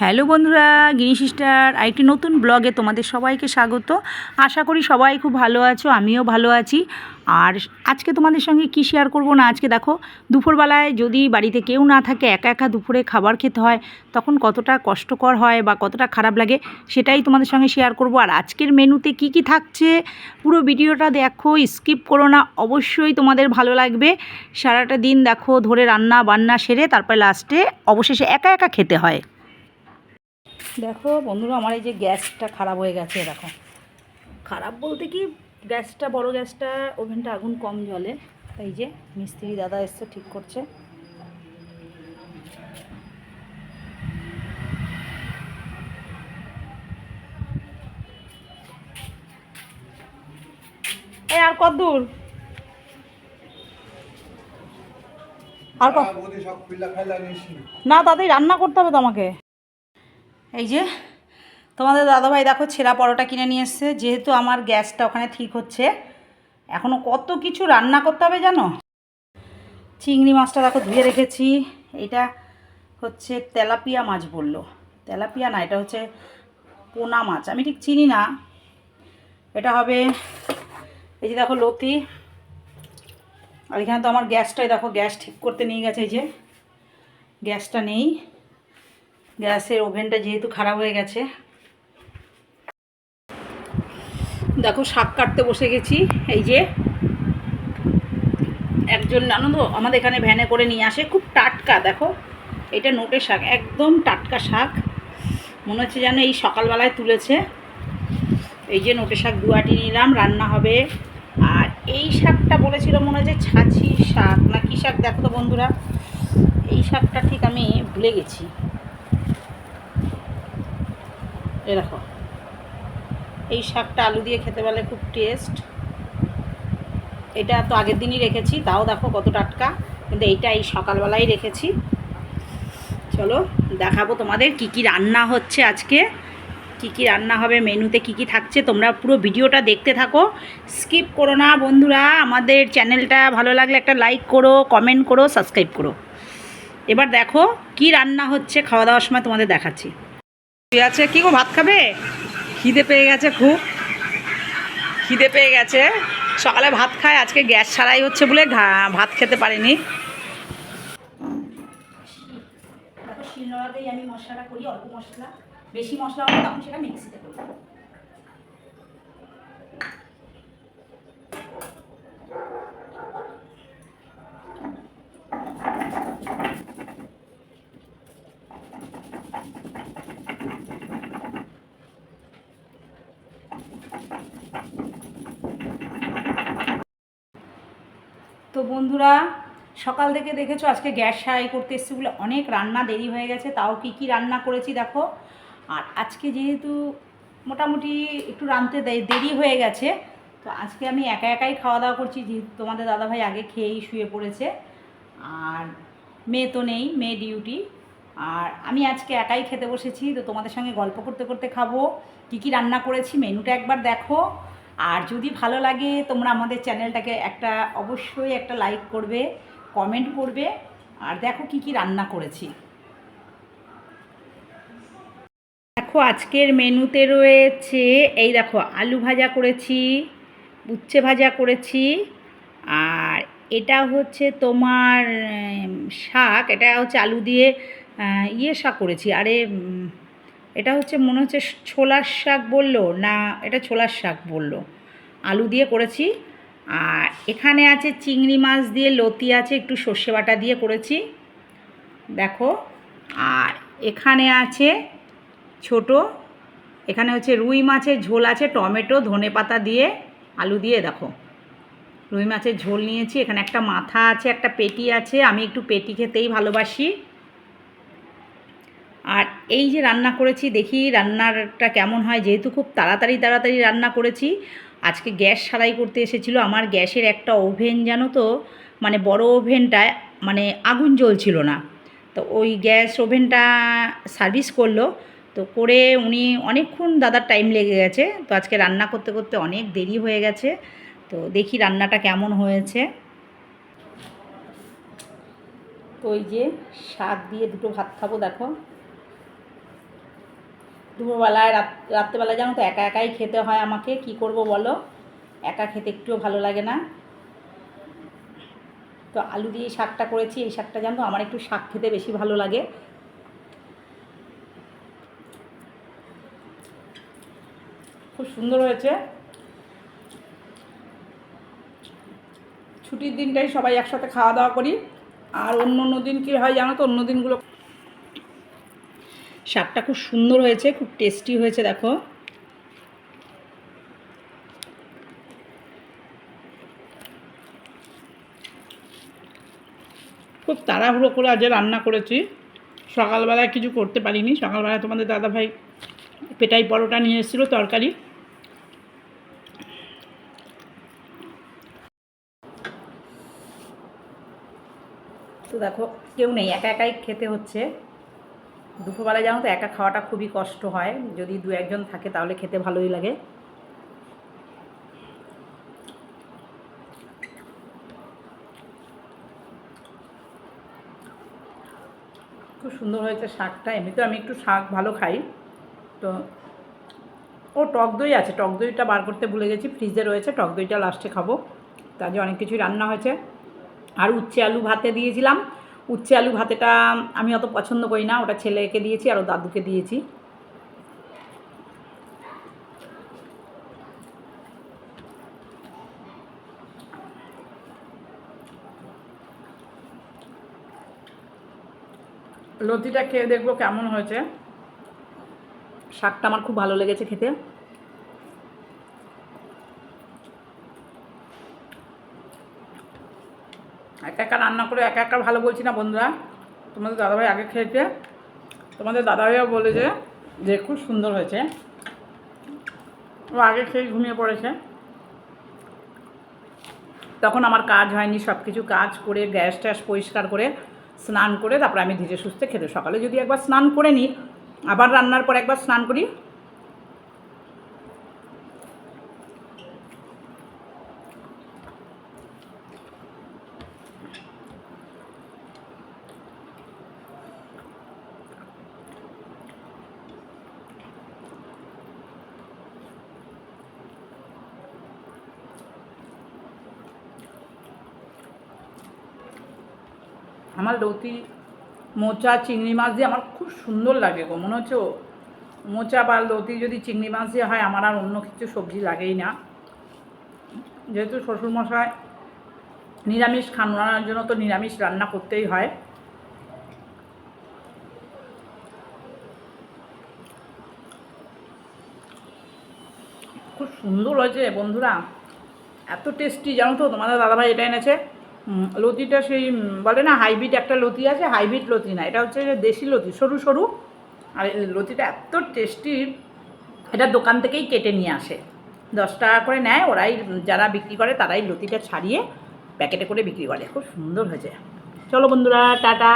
Hello বন্ধুরা, গিনি sister, আরেকটি নতুন ব্লগে তোমাদের সবাইকে স্বাগত। আশা করি সবাই খুব ভালো আছো, আমিও ভালো আছি। আর আজকে তোমাদের সঙ্গে কি শেয়ার করব না, আজকে দেখো, দুপুরবেলায় যদি বাড়িতে কেউ না থাকে, একা একা দুপুরে খাবার খেতে হয়, তখন কতটা কষ্টকর হয় বা কতটা খারাপ লাগে, সেটাই তোমাদের সঙ্গে শেয়ার করব। আর আজকের মেনুতে কি কি থাকছে, পুরো ভিডিওটা দেখো স্কিপ করো না, অবশ্যই তোমাদের ভালো লাগবে। সারাটা দিন দেখো, ধরে রান্না বান্না সেরে তারপরে লাস্টে অবশেষে একা একা খেতে হয়। দেখো বন্ধুরা আমার এই যে গ্যাসটা খারাপ হয়ে গেছে এরকম খারাপ বলতে কি গ্যাসটা বড় গ্যাসটা ওভেনটা আগুন কম জলে এই যে মিস্ত্রি দাদা এসছে ঠিক করছে। এই আর কত দূর? আর কত? না তাতেই রান্না করতে হবে তো আমাকে এই যে, তোমাদের দাদাভাই দেখো ছেঁড়া পরোটা কিনে নিয়ে এসছে, যেহেতু আমার গ্যাসটা ওখানে ঠিক হচ্ছে। এখনও কত কিছু রান্না করতে হবে জানো? চিংড়ি মাছটা দেখো ধুয়ে রেখেছি। এটা হচ্ছে তেলাপিয়া মাছ বলল। তেলাপিয়া না, এটা হচ্ছে পোনা মাছ। আমি ঠিক চিনি না। এটা হবে, এই যে দেখো লতি। আর এখানে তো আমার গ্যাসটাই দেখো, গ্যাস ঠিক করতে নিয়ে গেছে এই যে। গ্যাসটা নেই। গ্যাসের ওভেনটা যেহেতু খারাপ হয়ে গেছে। দেখো, শাক কাটতে বসে গেছি। এই যে, একজন, জানো তো, আমাদের এখানে ভ্যানে করে নিয়ে আসে, খুব টাটকা, দেখো। এটা নোটে শাক, একদম টাটকা শাক। মনে হচ্ছে যেন এই সকালবেলায় তুলেছে। এই যে নোটে শাক দুয়াটি নিলাম, রান্না হবে। আর এই শাকটা বলেছিল মনে হচ্ছে ছাঁচি শাক, না কী শাক? দেখো তো বন্ধুরা, এই শাকটা ঠিক আমি ভুলে গেছি। এ দেখো। এই শাকটা আলু দিয়ে খেতে পারলে খুব টেস্ট এটা তো আগের দিনই রেখেছি, তাও দেখো কত টাটকা। কিন্তু এইটা এই সকালবেলায় রেখেছি। চলো, দেখাবো তোমাদের কি কি রান্না হচ্ছে আজকে। কি কি রান্না হবে, মেনুতে কি কি থাকছে, তোমরা পুরো ভিডিওটা দেখতে থাকো। স্কিপ করো না বন্ধুরা, আমাদের চ্যানেলটা ভালো লাগলে একটা লাইক করো, কমেন্ট করো, সাবস্ক্রাইব করো। এবার দেখো কি রান্না হচ্ছে, খাওয়া দাওয়ার সময় তোমাদের দেখাচ্ছি। আছে। কি গো, ভাত খাবে? খিদে পেয়ে গেছে খুব। খিদে পেয়ে গেছে। সকালে ভাত খায়, আজকে গ্যাস ছাড়াই হচ্ছে বলে ভাত খেতে পারিনি। মশলাটা করি, অল্প মশলা। বেশি মশলা হবে তখন সেটা মিক্সিতে করি বন্ধুরা, সকাল থেকে দেখেছ আজকে গ্যাস সারাই করতে এসেছি বলে অনেক রান্না দেরি হয়ে গেছে, তাও কি কি রান্না করেছি দেখো। আর আজকে যেহেতু মোটামুটি একটু রাঁধতে দেরি হয়ে গেছে, তো আজকে আমি একা একাই খাওয়া দাওয়া করছি, যেহেতু তোমাদের দাদাভাই আগে খেয়েই শুয়ে পড়েছে। আর মেয়ে তো নেই, মেয়ে ডিউটি। আর আমি আজকে একাই খেতে বসেছি, তো তোমাদের সঙ্গে গল্প করতে করতে খাব, কী কী রান্না করেছি, মেনুটা একবার দেখো। আর যদি ভালো লাগে, তোমরা আমাদের চ্যানেলটাকে একটা, অবশ্যই একটা লাইক করবে কমেন্ট করবে, আর দেখো কি কি রান্না করেছি। দেখো, আজকের মেনুতে রয়েছে, এই দেখো, আলু ভাজা করেছি, উচ্ছে ভাজা করেছি, আর এটা হচ্ছে তোমার শাক, এটা হচ্ছে আলু দিয়ে ইয়ে শাক করেছি। আরে এটা হচ্ছে মনে হচ্ছে ছোলার শাক বলল না, এটা ছোলার শাক বলল। আলু দিয়ে করেছি, আর এখানে আছে চিংড়ি মাছ দিয়ে, লতি আছে, একটু সর্ষে বাটা দিয়ে করেছি। দেখো, আর এখানে আছে ছোট, এখানে হচ্ছে রুই মাছের ঝোল আছে, টমেটো, ধনে পাতা দিয়ে আলু দিয়ে, দেখো। রুই মাছের ঝোল নিয়েছি, এখানে একটা মাথা আছে, একটা পেটি আছে, আমি একটু পেটি খেতেই ভালোবাসি। আর এই যে রান্না করেছি, দেখি রান্নাটা কেমন হয়। যেহেতু খুব তাড়াতাড়ি তাড়াতাড়ি রান্না করেছি, আজকে গ্যাস সারাই করতে এসেছিল। আমার গ্যাসের একটা ওভেন, জানো তো? মানে বড় ওভেনটায় মানে আগুন জ্বলছিল না। তো ওই গ্যাস ওভেনটা সার্ভিস করল। তো করে উনি অনেকক্ষণ দাদার টাইম লেগে গেছে। তো আজকে রান্না করতে করতে অনেক দেরি হয়ে গেছে। তো দেখি রান্নাটা কেমন হয়েছে। তো ওই যে শাক দিয়ে দুটো ভাত খাব, দেখো। দুপুরবেলায়, রাত রাত্রেবেলায় জানো তো একা একাই খেতে হয় আমাকে। কি করব বলো? একা খেতে একটুও ভালো লাগে না। তো আলু দিয়ে শাকটা করেছি, এই শাকটা জানো আমার একটু শাক খেতে বেশি ভালো লাগে। খুব সুন্দর হয়েছে। ছুটির দিনটাই সবাই একসাথে খাওয়া দাওয়া করি। আর অন্য অন্য দিন কী হয় জানো তো? অন্য দিনগুলো শাকটা খুব সুন্দর হয়েছে, খুব টেস্টি হয়েছে, দেখো। খুব তাড়াহুড়ো করে আজ রান্না করেছি। সকালবেলায় কিছু করতে পারিনি, সকালবেলায় তোমাদের দাদাভাই পেটাই পরোটা নিয়ে এসেছিল তরকারি। তো দেখো, কেউ নেই, একা একাই খেতে হচ্ছে। দুপুরবেলায় জানো তো, একা খাওয়াটা খুবই কষ্ট হয়। যদি দু একজন থাকে তাহলে খেতে ভালোই লাগে। খুব সুন্দর হয়েছে শাকটা। এমনিতেও আমি একটু শাক ভালো খাই। তো ও টক দই আছে, টক দইটা বার করতে ভুলে গেছি। ফ্রিজে রয়েছে, টক দইটা লাস্টে খাব। তার অনেক কিছুই রান্না হয়েছে। আর উচ্ছে আলু ভাতে দিয়েছিলাম। উচ্ছে আলু ভাতেটা আমি অত পছন্দ করি না, ওটা ছেলেকে দিয়েছি আর দাদুকে দিয়েছি। লতিটা খেয়ে দেখব কেমন হয়েছে। শাকটা আমার খুব ভালো লেগেছে খেতে একা একা রান্না করে একা একা ভালো বলছি না বন্ধুরা। তোমাদের দাদাভাই আগে খেয়েছে। তোমাদের দাদাভাইও বলেছে যে খুব সুন্দর হয়েছে। ও আগে খেয়ে ঘুমিয়ে পড়েছে। তখন আমার কাজ হয়নি সব কিছু কাজ করে, গ্যাস ট্যাস পরিষ্কার করে, স্নান করে, তারপরে আমি ধীরে সুস্থে খেতে, সকালে যদি একবার স্নান করে নিই, আবার রান্নার পর একবার স্নান করি আমার লতি মোচা, চিংড়ি মাছ দিয়ে আমার খুব সুন্দর লাগে গো। মনে হচ্ছে মোচা বা লতি যদি চিংড়ি মাছ দিয়ে হয়, আমার আর অন্য কিছু সবজি লাগেই না। যেহেতু শ্বশুরমশাই নিরামিষ খাওয়ানোর জন্য তো নিরামিষ রান্না করতেই হয়। খুব সুন্দর হয়েছে বন্ধুরা। এত টেস্টি জানো তো? তোমাদের দাদাভাই এটা এনেছে। লতিটা সেই বলে না হাইব্রিড একটা লতি আছে, হাইব্রিড লতি না, এটা হচ্ছে দেশি লতি, সরু সরু। আর লতিটা এত টেস্টি, এটা দোকান থেকেই কেটে নিয়ে আসে। দশ টাকা করে নেয়, ওরাই যারা বিক্রি করে তারাই লতিটা ছাড়িয়ে প্যাকেটে করে বিক্রি করে, খুব সুন্দর হয়েছে। চলো বন্ধুরা, টাটা।